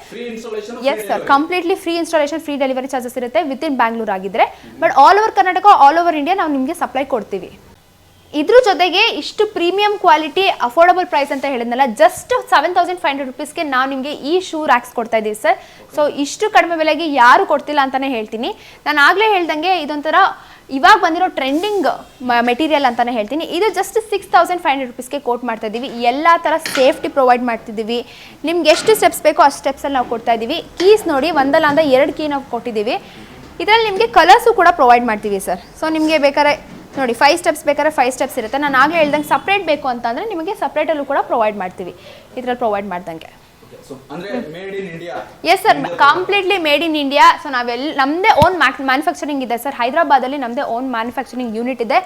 Yes sir completely free installation free delivery charges ಇರುತ್ತೆ ವಿತಿನ್ ಇನ್ ಬ್ಯಾಂಗ್ಳೂರ್ ಆಗಿದ್ರೆ. But all over Karnataka all over India ನಾವು ನಿಮಗೆ ಸಪ್ಲೈ ಕೊಡ್ತೀವಿ. ಇದ್ರ ಜೊತೆಗೆ ಇಷ್ಟು ಪ್ರೀಮಿಯಂ ಕ್ವಾಲಿಟಿ ಅಫೋರ್ಡಬಲ್ ಪ್ರೈಸ್ ಅಂತ ಹೇಳಿದ್ನಲ್ಲ just seven thousand five hundred ರುಪೀಸ್ಗೆ ನಾವು ನಿಮಗೆ ಈ ಶೂ ರ್ಯಾಕ್ಸ್ ಕೊಡ್ತಾ ಇದ್ದೀವಿ ಸರ್ ಸೊ ಇಷ್ಟು ಕಡಿಮೆ ಬೆಲೆಗೆ ಯಾರು ಕೊಡ್ತಿಲ್ಲ ಅಂತಲೇ ಹೇಳ್ತೀನಿ. ನಾನು ಆಗಲೇ ಹೇಳ್ದಂಗೆ ಇದೊಂಥರ ಇವಾಗ ಬಂದಿರೋ ಟ್ರೆಂಡಿಂಗ್ ಮೆಟೀರಿಯಲ್ ಅಂತಾನೆ ಹೇಳ್ತೀನಿ. ಇದು just six thousand five hundred ರುಪೀಸ್ಗೆ quote ಮಾಡ್ತಾ ಇದ್ದೀವಿ ಎಲ್ಲ ಥರ ಸೇಫ್ಟಿ ಪ್ರೊವೈಡ್ ಮಾಡ್ತಿದ್ದೀವಿ ನಿಮ್ಗೆ ಎಷ್ಟು ಸ್ಟೆಪ್ಸ್ ಬೇಕೋ ಅಷ್ಟು ಸ್ಟೆಪ್ಸಲ್ಲಿ ನಾವು ಕೊಡ್ತಾ ಇದ್ದೀವಿ ಕೀಸ್ ನೋಡಿ, ಒಂದಲ್ಲ ಅಂದ್ರೆ ಎರಡು ಕೀ ನಾವು ಕೊಟ್ಟಿದ್ದೀವಿ ಇದರಲ್ಲಿ ನಿಮಗೆ ಕಲರ್ಸು ಕೂಡ ಪ್ರೊವೈಡ್ ಮಾಡ್ತೀವಿ ಸರ್ ಸೊ ನಿಮಗೆ ಬೇಕಾದ್ರೆ, ನೋಡಿ ಫೈವ್ ಸ್ಟೆಪ್ಸ್ ಬೇಕಾದ್ರೆ ಫೈವ್ ಸ್ಟೆಪ್ಸ್ ಇರುತ್ತೆ. ನಾನು ಆಗಲೇ ಹೇಳ್ದಂಗೆ ಸಪ್ರೇಟ್ ಬೇಕು ಅಂತಂದರೆ ನಿಮಗೆ ಸಪ್ರೇಟಲ್ಲೂ ಕೂಡ ಪ್ರೊವೈಡ್ ಮಾಡ್ತೀವಿ. ಇದರಲ್ಲಿ ಪ್ರೊವೈಡ್ ಮಾಡ್ದಂಗೆ. Yes sir completely made in India so ನಾವೆಲ್ಲ ನಮ್ಮದೇ ಓನ್ ಮ್ಯಾನುಫ್ಯಾಕ್ಚರಿಂಗ್ ಇದೆ ಸರ್ ಹೈದರಾಬಾದಲ್ಲಿ ನಮ್ಮದೇ ಓನ್ ಮ್ಯಾನುಫ್ಯಾಕ್ಚರಿಂಗ್ ಯೂನಿಟ್ ಇದೆ.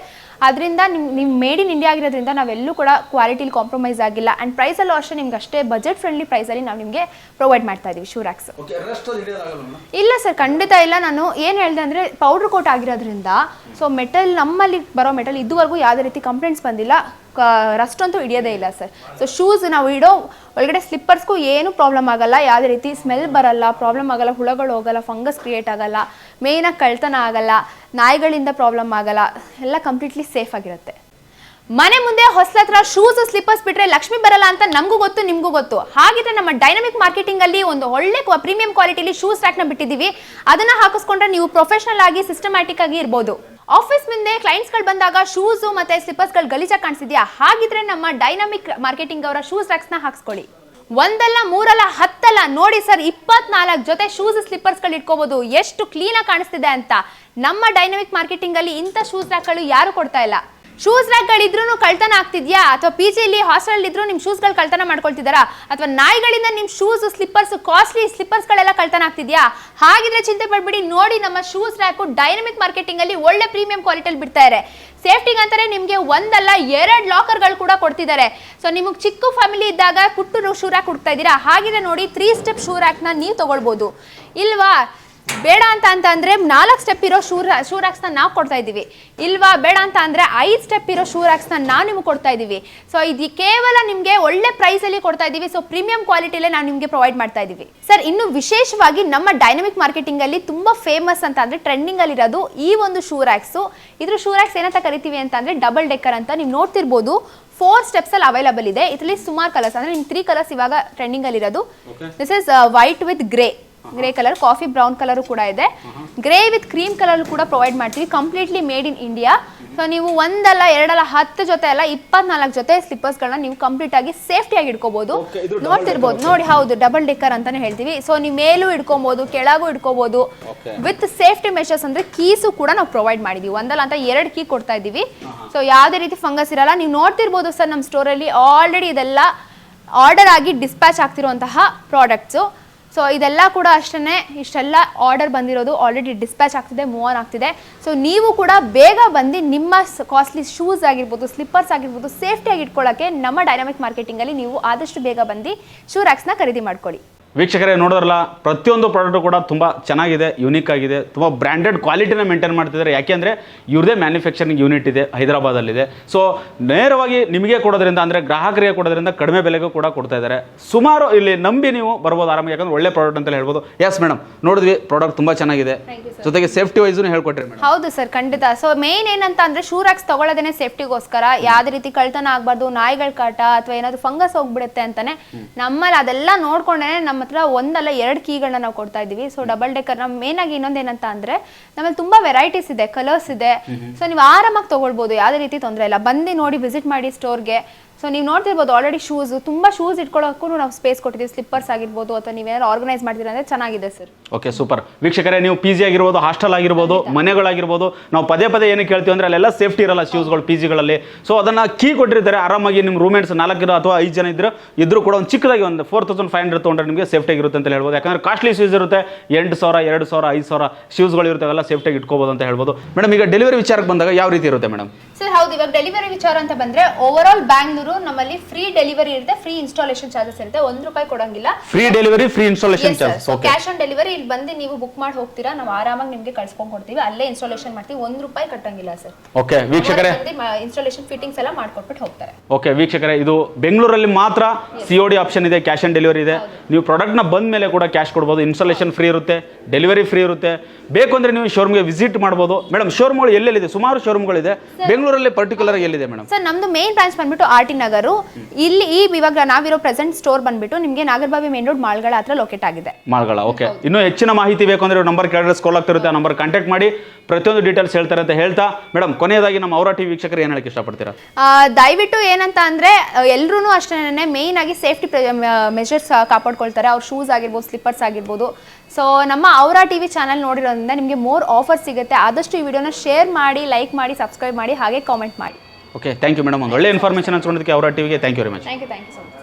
ಅದರಿಂದ ನಿಮ್ ನೀವು ಮೇಡ್ ಇನ್ ಇಂಡಿಯಾ ಆಗಿರೋದ್ರಿಂದ ನಾವೆಲ್ಲೂ ಕೂಡ ಕ್ವಾಲಿಟಿಲಿ ಕಾಂಪ್ರಮೈಸ್ ಆಗಿಲ್ಲ. ಆ್ಯಂಡ್ ಪ್ರೈಸಲ್ಲೂ ಅಷ್ಟೇ ನಿಮ್ಗೆ ಅಷ್ಟೇ ಬಜೆಟ್ ಫ್ರೆಂಡ್ಲಿ ಪ್ರೈಸಲ್ಲಿ ನಾವು ನಿಮಗೆ ಪ್ರೊವೈಡ್ ಮಾಡ್ತಾ ಇದೀವಿ ಶೂ ರ್ಯಾಕ್ಸ್ ಓಕೆ ರೆಸ್ಟ್ ಹಿಡಿಯೋದಾಗಲ್ಲ ಇಲ್ಲ ಸರ್ ಖಂಡಿತ ಇಲ್ಲ. ನಾನು ಏನು ಹೇಳಿದೆ ಅಂದರೆ ಪೌಡ್ರ್ ಕೋಟ್ ಆಗಿರೋದ್ರಿಂದ ಸೊ ಮೆಟಲ್ ನಮ್ಮಲ್ಲಿ ಬರೋ ಮೆಟಲ್ ಇದುವರೆಗೂ ಯಾವುದೇ ರೀತಿ ಕಂಪ್ಲೇಂಟ್ಸ್ ಬಂದಿಲ್ಲ. ರಸ್ಟ್ ಅಂತೂ ಹಿಡಿಯೋದೇ ಇಲ್ಲ ಸರ್. ಸೊ ಶೂಸ್ ನಾವು ಇಡೋ ಒಳಗಡೆ ಸ್ಲಿಪ್ಪರ್ಸ್ಗೂ ಏನೂ ಪ್ರಾಬ್ಲಮ್ ಆಗಲ್ಲ. ಯಾವುದೇ ರೀತಿ ಸ್ಮೆಲ್ ಬರಲ್ಲ ಪ್ರಾಬ್ಲಮ್ ಆಗಲ್ಲ, ಹುಳಗಳು ಹೋಗಲ್ಲ ಫಂಗಸ್ ಕ್ರಿಯೇಟ್ ಆಗಲ್ಲ ಮೇಯ್ನಾಗಿ ಕಳ್ತನ ಆಗಲ್ಲ, ನಾಯಿಗಳಿಂದ ಪ್ರಾಬ್ಲಮ್ ಆಗಲ್ಲ, ಎಲ್ಲ ಕಂಪ್ಲೀಟ್ಲಿ ಸೇಫ್ ಆಗಿರುತ್ತೆ. ಮನೆ ಮುಂದೆ ಹೊಸತ್ರ ಶೂಸ್ ಸ್ಲಿಪ್ಪರ್ಸ್ ಬಿಟ್ರೆ ಲಕ್ಷ್ಮಿ ಬರಲ್ಲ ಅಂತ ನಮಗೂ ಗೊತ್ತು, ನಿಮಗೂ ಗೊತ್ತು. ಹಾಗಿದ್ರೆ ನಮ್ಮ ಡೈನಮಿಕ್ ಮಾರ್ಕೆಟಿಂಗ್ ಅಲ್ಲಿ ಒಂದು ಒಳ್ಳೆ ಪ್ರೀಮಿಯಂ ಕ್ವಾಲಿಟಿಲಿ ಶೂಸ್ನ ಬಿಟ್ಟಿದ್ದೀವಿ. ಅದನ್ನ ಹಾಕಿಸ್ಕೊಂಡ್ರೆ ನೀವು ಪ್ರೊಫೆಷನಲ್ ಆಗಿ ಸಿಸ್ಟಮ್ಯಾಟಿಕ್ ಆಗಿ ಇರ್ಬೋದು. ಆಫೀಸ್ ಮುಂದೆ ಕ್ಲೈಂಟ್ಸ್ಗಳು ಬಂದಾಗ ಶೂಸ್ ಮತ್ತೆ ಸ್ಲಿಪ್ಪರ್ಸ್ಗಳು ಗಲೀಜಾಗಿ ಕಾಣಿಸಿದ್ಯಾ? ಹಾಗಿದ್ರೆ ನಮ್ಮ ಡೈನಾಮಿಕ್ ಮಾರ್ಕೆಟಿಂಗ್ ಅವರ ಶೂಸ್ ರ್ಯಾಕ್ಸ್ನ ಹಾಕ್ಸ್ಕೊಳ್ಳಿ. ಒಂದಲ್ಲ, ಮೂರಲ್ಲ, ಹತ್ತಲ್ಲ, ನೋಡಿ ಸರ್ ಇಪ್ಪತ್ನಾಲ್ಕು ಜೊತೆ ಶೂಸ್ ಸ್ಲಿಪ್ಪರ್ಸ್ಗಳು ಇಟ್ಕೋಬಹುದು ಎಷ್ಟು ಕ್ಲೀನ್ ಆಗಿ ಕಾಣಿಸ್ತಿದೆ ಅಂತ. ನಮ್ಮ ಡೈನಾಮಿಕ್ ಮಾರ್ಕೆಟಿಂಗ್ ಅಲ್ಲಿ ಇಂಥ ಶೂಸ್ ರ್ಯಾಕ್ಗಳು ಯಾರು ಕೊಡ್ತಾ ಇಲ್ಲ. ಶೂಸ್ ರ್ಯಾಕ್ಗಳಿದ್ರೂ ಕಳ್ತನ ಆಗ್ತಿದ್ಯಾ? ಅಥವಾ ಪಿ ಜಿಲಿ ಹಾಸ್ಟೆಲ್ ಇದ್ರೂ ನಿಮ್ಮ ಶೂಸ್ಗಳು ಕಳ್ತನ ಮಾಡ್ಕೊಳ್ತಿದಾರಾ ಅಥವಾ ನಾಯಿಗಳಿಂದ ನಿಮ್ಮ ಶೂಸ್ ಸ್ಲಿಪ್ಪರ್ಸ್ ಕಾಸ್ಟ್ಲಿ ಸ್ಲಿಪ್ಪರ್ಸ್ಗಳೆಲ್ಲ ಕಳ್ತನ ಆಗ್ತಿದ್ಯಾ? ಹಾಗಿದ್ರೆ ಚಿಂತೆ ಪಡ್ಬಿಡಿ, ನೋಡಿ ನಮ್ಮ ಶೂಸ್ ರ್ಯಾಕು ಡೈನಮಿಕ್ ಮಾರ್ಕೆಟಿಂಗ್ ಅಲ್ಲಿ ಒಳ್ಳೆ ಪ್ರೀಮಿಯಂ ಕ್ವಾಲಿಟಿಯಲ್ಲಿ ಬಿಡ್ತಾ ಇದ್ದಾರೆ ಸೇಫ್ಟಿಗೆ ಅಂತಾರೆ ನಿಮಗೆ ಒಂದಲ್ಲ, ಎರಡು ಲಾಕರ್ಗಳು ಕೂಡ ಕೊಡ್ತಿದ್ದಾರೆ. ಸೊ ನಿಮಗೆ ಚಿಕ್ಕ ಫ್ಯಾಮಿಲಿ ಇದ್ದಾಗ ಪುಟ್ಟು ಶೂ ರ್ಯಾಕ್ ಹುಡ್ತಾ ಇದ್ದೀರಾ? ಹಾಗಿದ್ರೆ ನೋಡಿ ತ್ರೀ ಸ್ಟೆಪ್ ಶೂ ರ್ಯಾಕ್ನ ನೀವು ತಗೊಳ್ಬೋದು. ಇಲ್ವಾ? ಬೇಡ ಅಂತ ಅಂತ ಅಂದ್ರೆ ನಾಲ್ಕು ಸ್ಟೆಪ್ ಇರೋ ಶೂ ಶೂ ರ್ಯಾಕ್ಸ್ನ ನಾವು ಕೊಡ್ತಾ ಇದ್ದೀವಿ. ಇಲ್ವಾ ಬೇಡ ಅಂತ ಅಂದ್ರೆ ಐದು ಸ್ಟೆಪ್ ಇರೋ ಶೂ ರ್ಯಾಕ್ಸ್ನ ನಾವು ನಿಮ್ಗೆ ಕೊಡ್ತಾ ಇದ್ದೀವಿ. ಸೊ ಇದು ಕೇವಲ ನಿಮಗೆ ಒಳ್ಳೆ ಪ್ರೈಸಲ್ಲಿ ಕೊಡ್ತಾ ಇದ್ದೀವಿ. ಸೊ ಪ್ರೀಮಿಯಂ ಕ್ವಾಲಿಟಿಲೇ ನಾವು ನಿಮಗೆ ಪ್ರೊವೈಡ್ ಮಾಡ್ತಾ ಇದ್ದೀವಿ. ಸರ್ ಇನ್ನು ವಿಶೇಷವಾಗಿ ನಮ್ಮ ಡೈನಮಿಕ್ ಮಾರ್ಕೆಟಿಂಗ್ ಅಲ್ಲಿ ತುಂಬಾ ಫೇಮಸ್ ಅಂತ ಅಂದ್ರೆ ಟ್ರೆಂಡಿಂಗ್ ಅಲ್ಲಿ ಇರೋದು ಈ ಒಂದು ಶೂ ರ್ಯಾಕ್ಸು ಇದ್ರ ಶೂ ರ್ಯಾಕ್ಸ್ ಏನಂತ ಕರಿತೀವಿ ಅಂತ ಅಂದ್ರೆ ಡಬಲ್ ಡೆಕ್ಕರ್ ಅಂತ ನೀವು ನೋಡ್ತಿರ್ಬೋದು. ಫೋರ್ ಸ್ಟೆಪ್ಸ್ ಅಲ್ಲಿ ಅವೈಲಬಲ್ ಇದೆ. ಇದರಲ್ಲಿ ಸುಮಾರು ಕಲರ್ಸ್ ಅಂದ್ರೆ ನಿಮ್ ತ್ರೀ ಕಲರ್ಸ್ ಇವಾಗ ಟ್ರೆಂಡಿಂಗ್ ಅಲ್ಲಿ ಇರೋದು. This is white with grey grey colour coffee brown colour ಕೂಡ ಇದೆ. ಗ್ರೇ ವಿತ್ ಕ್ರೀಮ್ ಕಲರ್ ಕೂಡ ಪ್ರೊವೈಡ್ ಮಾಡ್ತೀವಿ. Completely made in India so ನೀವು ಒಂದಲ್ಲ ಎರಡಲ್ಲ ಹತ್ತು ಜೊತೆ ಅಲ್ಲ ಇಪ್ಪತ್ನಾಲ್ಕು ಜೊತೆ ಸ್ಲಿಪ್ಪರ್ಸ್ಗಳನ್ನ ನೀವು ಕಂಪ್ಲೀಟ್ ಆಗಿ ಸೇಫ್ಟಿ ಆಗಿ ಇಟ್ಕೋಬಹುದು ನೋಡ್ತಿರ್ಬೋದು. ನೋಡಿ ಹೌದು ಡಬಲ್ ಡೆಕ್ಕರ್ ಅಂತಾನೆ ಹೇಳ್ತೀವಿ. ಸೊ ನೀವು ಮೇಲೂ ಇಟ್ಕೋಬಹುದು ಕೆಳಗೂ ಇಟ್ಕೋಬಹುದು ವಿತ್ ಸೇಫ್ಟಿ ಮೆಷರ್ಸ್ ಅಂದ್ರೆ ಕೀಸು ಕೂಡ ನಾವು ಪ್ರೊವೈಡ್ ಮಾಡಿದೀವಿ. ಒಂದಲ್ಲ ಅಂತ ಎರಡು ಕೀ ಕೊಡ್ತಾ ಇದೀವಿ ಸೊ ಯಾವುದೇ ರೀತಿ ಫಂಗಸ್ ಇರಲ್ಲ. ನೀವು ನೋಡ್ತಿರ್ಬೋದು ಸರ್ ನಮ್ಮ ಸ್ಟೋರಲ್ಲಿ ಆಲ್ರೆಡಿ ಇದೆಲ್ಲ ಆರ್ಡರ್ ಆಗಿ ಡಿಸ್ಪ್ಯಾಚ್ ಆಗ್ತಿರುವಂತಹ ಪ್ರಾಡಕ್ಟ್ಸು ಸೊ ಇದೆಲ್ಲ ಕೂಡ ಅಷ್ಟೇ ಇಷ್ಟೆಲ್ಲ ಆರ್ಡರ್ ಬಂದಿರೋದು ಆಲ್ರೆಡಿ ಡಿಸ್ಪ್ಯಾಚ್ ಆಗ್ತಿದೆ ಮೂವ್ ಆನ್ ಆಗ್ತಿದೆ. ಸೊ ನೀವು ಕೂಡ ಬೇಗ ಬಂದು ನಿಮ್ಮ ಕಾಸ್ಟ್ಲಿ ಶೂಸ್ ಆಗಿರ್ಬೋದು ಸ್ಲಿಪ್ಪರ್ಸ್ ಆಗಿರ್ಬೋದು ಸೇಫ್ಟಿಯಾಗಿ ಇಟ್ಕೊಳ್ಳೋಕ್ಕೆ ನಮ್ಮ ಡೈನಾಮಿಕ್ ಮಾರ್ಕೆಟಿಂಗಲ್ಲಿ ನೀವು ಆದಷ್ಟು ಬೇಗ ಬಂದು ಶೂ ರ್ಯಾಕ್ಸ್ನ ಖರೀದಿ ಮಾಡ್ಕೊಳ್ಳಿ. ವೀಕ್ಷಕರೇ ನೋಡೋರಲ್ಲ ಪ್ರತಿಯೊಂದು ಪ್ರಾಡಕ್ಟು ಕೂಡ ತುಂಬ ಚೆನ್ನಾಗಿದೆ ಯುನೀಕ್ ಆಗಿದೆ ತುಂಬ ಬ್ರ್ಯಾಂಡೆಡ್ ಕ್ವಾಲಿಟಿನ ಮೇಂಟೈನ್ ಮಾಡ್ತಿದ್ದಾರೆ. ಯಾಕೆಂದರೆ ಇವ್ರದೇ ಮ್ಯಾನುಫ್ಯಾಕ್ಚರಿಂಗ್ ಯೂನಿಟ್ ಇದೆ ಹೈದರಾಬಾದಲ್ಲಿದೆ. ಸೊ ನೇರವಾಗಿ ನಿಮಗೆ ಕೊಡೋದ್ರಿಂದ ಅಂದರೆ ಗ್ರಾಹಕರಿಗೆ ಕೊಡೋದ್ರಿಂದ ಕಡಿಮೆ ಬೆಲೆಗೂ ಕೂಡ ಕೊಡ್ತಾ ಇದ್ದಾರೆ. ಸುಮಾರು ಇಲ್ಲಿ ನಂಬಿ ನೀವು ಬರ್ಬೋದು ಆರಾಮಾಗಿ ಯಾಕಂದ್ರೆ ಒಳ್ಳೆ ಪ್ರಾಡಕ್ಟ್ ಅಂತ ಹೇಳ್ಬೋದು. ಎಸ್ ಮೇಡಮ್ ನೋಡಿದ್ವಿ ಪ್ರಾಡಕ್ಟ್ ತುಂಬ ಚೆನ್ನಾಗಿದೆ. ಜೊತೆಗೆ ಸೇಫ್ಟಿ ವೈಸ್ನು ಹೇಳ್ಕೊಟ್ರಿ ಹೌದು ಸರ್ ಖಂಡಿತ. ಸೊ ಮೇನ್ ಏನಂತ ಅಂದ್ರೆ ಶೂ ರ್ಯಾಕ್ಸ್ ತಗೊಳ್ಳೋದೇನೆ ಸೇಫ್ಟಿಗೋಸ್ಕರ ಯಾವ ರೀತಿ ಕಳ್ತನ ಆಗಬಾರ್ದು ನಾಯಿಗಳ ಕಾಟ ಅಥವಾ ಏನಾದ್ರು ಫಂಗಸ್ ಹೋಗ್ಬಿಡುತ್ತೆ ಅಂತಾನೆ ನಮ್ಮಲ್ಲಿ ಅದೆಲ್ಲ ನೋಡ್ಕೊಂಡೇ ನಮ್ಮ ಹತ್ರ ಒಂದಲ್ಲ ಎರಡು ಕೀಗಳನ್ನ ನಾವು ಕೊಡ್ತಾ ಇದ್ದೀವಿ. ಸೊ ಡಬಲ್ ಡೆಕ್ಕರ್ ನಮ್ಮ ಮೇನ್ ಆಗಿ ಇನ್ನೊಂದೇನಂತ ಅಂದ್ರೆ, ನಮ್ಮಲ್ಲಿ ತುಂಬಾ ವೆರೈಟೀಸ್ ಇದೆ ಕಲರ್ಸ್ ಇದೆ. ಸೊ ನೀವು ಆರಾಮಾಗಿ ತಗೊಳ್ಬಹುದು ಯಾವುದೇ ರೀತಿ ತೊಂದರೆ ಇಲ್ಲ. ಬಂದು ನೋಡಿ ವಿಸಿಟ್ ಮಾಡಿ ಸ್ಟೋರ್ಗೆ ಸೊ ನೀವು ನೋಡ್ತಿರ್ಬೋದು ಆಲ್ರೆಡಿ ಶೂಸ್ ತುಂಬ ಶೂಸ್ ಇಟ್ಕೊಳ್ಳೋಕ್ಕೂ ನಾವು ಸ್ಪೇಸ್ ಕೊಟ್ಟಿದ್ದೀವಿ. ಸ್ಲಿಪ್ಪರ್ಸ್ ಆಗಿರ್ಬೋದು ಅಥವಾ ನೀವೇನಾದ್ರು ಆರ್ಗನೈಸ್ ಮಾಡ್ತೀರಾ ಅಂದರೆ ಚೆನ್ನಾಗಿದೆ ಸರ್ ಓಕೆ ಸೂಪರ್ ವೀಕ್ಷಕರೇ ನೀವು ಪಿ ಜಿ ಆಗಿರ್ಬೋದು ಹಾಸ್ಟೆಲ್ ಆಗಿರ್ಬೋದು ಮನೆಗಳಾಗಿರ್ಬೋದು ನಾವು ಪದೇ ಪದೇ ಏನು ಹೇಳ್ತೀವಿ ಅಂದರೆ ಅಲ್ಲೆಲ್ಲ ಸೇಫ್ಟಿ ಇರಲ್ಲ ಶೂಸ್ಗಳು ಪಿ ಜಿಗಳಲ್ಲಿ ಸೊ ಅದನ್ನು ಕೀ ಕೊಟ್ಟಿರ್ತಾರೆ. ಆರಾಮಾಗಿ ನಿಮ್ಮ ರೂಮ್ಮೇಟ್ಸ್ ಇರೋ ಅಥವಾ ಐದು ಜನ ಇದ್ರೆ ಇದ್ರೂ ಕೂಡ ಒಂದು ಚಿಕ್ಕದಾಗಿ ಒಂದು ಫೋರ್ ತೌಸಂಡ್ ಫೈವ್ ಹಂಡ್ರೆಡ್ ತೊಗೊಂಡ್ರೆ ನಿಮಗೆ ಸೇಫ್ಟಿಯಾಗಿ ಇರುತ್ತೆ ಅಂತ ಹೇಳ್ಬೋದು. ಯಾಕಂದ್ರೆ ಕಾಸ್ಟ್ಲಿ ಶೂಸ್ ಇರುತ್ತೆ ಎಂಟು ಸಾವಿರ ಎರಡು ಸಾವಿರ ಐದು ಸಾವಿರ ಶೂಸ್ಗಳು ಇರುತ್ತೆ ಅವೆಲ್ಲ ಸೇಫ್ಟಿಯಾಗಿ ಇಟ್ಕೋಬೋದು ಅಂತ ಹೇಳ್ಬೋದು. ಮೇಡಮ್ ಈಗ ಡೆಲಿವರಿ ವಿಚಾರಕ್ಕೆ ಬಂದಾಗ ಯಾವ ರೀತಿ ಇರುತ್ತೆ ಮೇಡಮ್ ಸರ್ ಹೌದು ಇವಾಗ ಡೆಲಿವರಿ ವಿಚಾರ ಅಂತ ಬಂದರೆ ಓವರ್ ಆಲ್ ಬ್ಯಾಂಗ್ಳೂರು ನಮ್ಮಲ್ಲಿ ಫ್ರೀ ಡೆಲಿವರಿ ಇರುತ್ತೆ ಫ್ರೀ ಇನ್ಸ್ಟಾಲೇಷನ್ ಚಾರ್ಜಸ್ ಇರುತ್ತೆ. ಒಂದ್ ರೂಪಾಯಿ ಕೊಡಂಗಿಲ್ಲ. Free delivery free installation charge okay cash on delivery ಇಲ್ಲಿ ಬಂದು ನೀವು ಬುಕ್ ಮಾಡಿ ಹೋಗ್ತೀರಾ ನಾವು ಆರಾಮಾಗಿ ನಿಮಗೆ ಕಳ್ಸ್ಕೊಂಡ್ ಕೊಡ್ತೀವಿ. ಅಲ್ಲೇ ಇನ್ಸ್ಟಾಲೇಷನ್ ಮಾಡ್ತೀವಿ. ಒಂದ್ ರೂಪಾಯಿ ಕಟ್ಟಂಗಿಲ್ಲ ಸರ್ ಓಕೆ ವೀಕ್ಷಕರೇ. ಇನ್ಸ್ಟಾಲೇಷನ್ ಫಿಟ್ಟಿಂಗ್ಸ್ ಎಲ್ಲ ಮಾಡ್ಕೊಟ್ಬಿಟ್ಟು ಹೋಗ್ತಾರೆ. ಓಕೆ ವೀಕ್ಷಕರೇ ಇದು ಬೆಂಗಳೂರಲ್ಲಿ ಮಾತ್ರ ಸಿ ಒ ಡಿ ಆಪ್ಷನ್ ಇದೆ ಕ್ಯಾಶ್ ಆನ್ ಡೆಲಿವರಿ ಇದೆ. ನೀವು ಪ್ರಾಡಕ್ಟ್ನ ಬಂದ ಮೇಲೆ ಕೂಡ ಕ್ಯಾಶ್ ಕೊಡ್ಬೋದು. ಇನ್ಸ್ಟಾಲೇಷನ್ ಫ್ರೀ ಇರುತ್ತೆ ಡೆಲಿವರಿ ಫ್ರೀ ಇರುತ್ತೆ. ಬೇಕು ಅಂದ್ರೆ ನೀವು ಶೋರೂಮ್ಗೆ ವಿಸಿಟ್ ಮಾಡ್ಬೋದು. ಮೇಡಮ್ ಶೋರೂಮ್ಗಳು ಎಲ್ಲೆಲ್ಲಿದೆ? ಸುಮಾರು ಶೋರೂಮ್ಗಳಿದೆ ಬೆಂಗಳೂರಲ್ಲಿ ಪರ್ಟಿಕ್ಯುಲರ್ ಎಲ್ಲಿದೆ ಮೇಡಮ್ ಸರ್ ನಮ್ದು ಮೇನ್ ಬ್ರಾಂಚ್ ಬಂದ್ಬಿಟ್ಟು ಆರ್ ಟಿ ನಗರು. ಇಲ್ಲಿ ಈ ಇವಾಗ ನಾವಿರೋ ಪ್ರೆಸೆಂಟ್ ಸ್ಟೋರ್ ಬಂದ್ಬಿಟ್ಟು ನಿಮಗೆ ನಾಗರಬಾವಿ ಮೇನ್ ರೋಡ್ ಮಾಲ್ಗಳ ಹತ್ರ ಲೊಕೇಟ್ ಆಗಿದೆ. ಮಾಲ್ಗಳ ಓಕೆ ಇನ್ನೂ ಹೆಚ್ಚಿನ ಮಾಹಿತಿ ಬೇಕು ಅಂದ್ರೆ ನಂಬರ್ ಕೆಳಗಡೆ ಸ್ಕೋಲ್ ಆಗ್ತಿರುತ್ತೆ ಆ ನಂಬರ್ ಕಾಂಟ್ಯಾಕ್ಟ್ ಮಾಡಿ ಪ್ರತಿಯೊಂದು ಡೀಟೇಲ್ಸ್ ಹೇಳ್ತಾರೆ ಅಂತ ಹೇಳ್ತಾ. ಮೇಡಮ್ ಕೊನೆಯದಾಗಿ ನಮ್ಮ ಅವರ ಟಿವಿ ವೀಕ್ಷಕರು ಏನು ಹೇಳಕ್ಕೆ ಇಷ್ಟಪಡ್ತೀರಾ? ಆ, ದಯವಿಟ್ಟು ಏನಂತ ಅಂದ್ರೆ ಎಲ್ಲರೂ ಅಷ್ಟೇ ಮೇಯ್ನ್ ಆಗಿ ಸೇಫ್ಟಿ ಮೆಷರ್ಸ್ ಕಾಪಾಡ್ಕೊಳ್ತಾರೆ. ಅವ್ರ ಶೂಸ್ ಆಗಿರ್ಬೋದು ಸ್ಲಿಪ್ಪರ್ಸ್ ಆಗಿರ್ಬೋದು. ಸೊ ನಮ್ಮ ಅವರ ಟಿವಿ ಚಾನಲ್ ನೋಡಿರೋದ್ರಿಂದ ನಿಮಗೆ ಮೋರ್ ಆಫರ್ ಸಿಗುತ್ತೆ. ಆದಷ್ಟು ಈ ವಿಡಿಯೋನ ಶೇರ್ ಮಾಡಿ ಲೈಕ್ ಮಾಡಿ ಸಬ್ಸ್ಕ್ರೈಬ್ ಮಾಡಿ ಹಾಗೆ ಕಾಮೆಂಟ್ ಮಾಡಿ. ಓಕೆ ಥ್ಯಾಂಕ್ ಯು ಮೇಡಮ್ ಒಂದು ಒಳ್ಳೆ ಇನ್ಫಾರ್ಮೇಷನ್ ಹಂಚ್ಕೊಂಡಿದ್ದಕ್ಕೆ ಅವರ ಟಿವಿಗೆ thank you very much thank you thank you so much